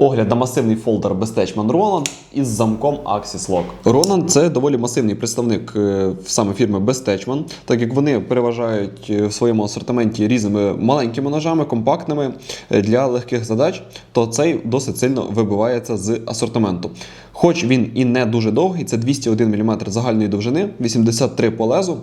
Огляд на масивний фолдер Bestechman Roland із замком Axis Lock. Roland – це доволі масивний представник е, саме фірми Bestechman, так як вони переважають е, в своєму асортименті різними маленькими ножами, компактними е, для легких задач, то цей досить сильно вибивається з асортименту. Хоч він і не дуже довгий, це 201 мм загальної довжини, 83 по лезу.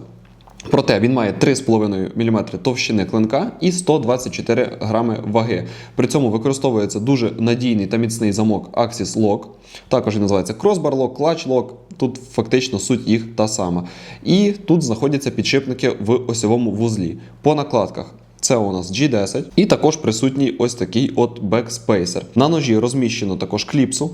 Проте він має 3,5 мм товщини клинка і 124 грами ваги. При цьому використовується дуже надійний та міцний замок Axis Lock. Також він називається Crossbar Lock, Clutch Lock. Тут фактично суть їх та сама. І тут знаходяться підшипники в осьовому вузлі. По накладках. Це у нас G10, і також присутній ось такий от бекспейсер. На ножі розміщено також кліпсу.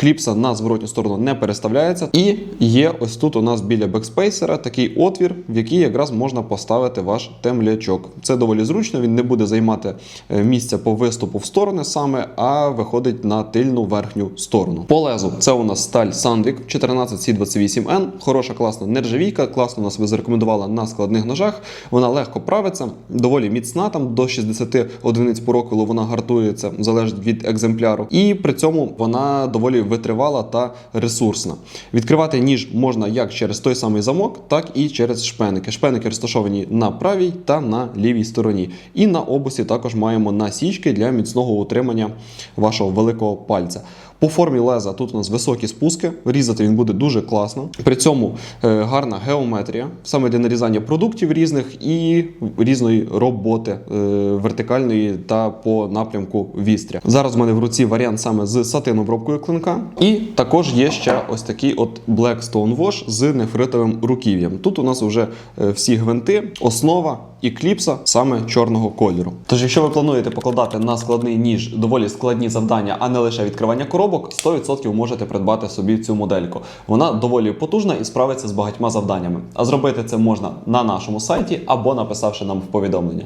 Кліпса на зворотню сторону не переставляється. І є ось тут у нас біля бекспейсера такий отвір, в який якраз можна поставити ваш темлячок. Це доволі зручно, він не буде займати е, місця по виступу в сторони саме, а виходить на тильну верхню сторону. По лезу це у нас сталь Sandvik 14C28N. Хороша класна нержавійка, класно нас ви зарекомендувала на складних ножах. Вона легко правиться, доволі міцна, там до 60 одиниць по рокулу вона гартується, залежить від екземпляру. І при цьому вона доволі витривала та ресурсна. Відкривати ніж можна як через той самий замок, так і через шпеники. Шпеники розташовані на правій та на лівій стороні. І на обусі також маємо насічки для міцного утримання вашого великого пальця. По формі леза тут у нас високі спуски, різати він буде дуже класно. При цьому е, гарна геометрія, саме для нарізання продуктів різних і різної роботи е, вертикальної та по напрямку вістря. Зараз в мене в руці варіант саме з сатиновою обробкою клинка. І також є ще ось такий от Black Stone Wash з нефритовим руків'ям. Тут у нас вже е, всі гвинти, основа і кліпса саме чорного кольору. Тож, якщо ви плануєте покладати на складний ніж доволі складні завдання, а не лише відкривання коробок, 100% можете придбати собі цю модельку. Вона доволі потужна і справиться з багатьма завданнями. А зробити це можна на нашому сайті або написавши нам в повідомлення.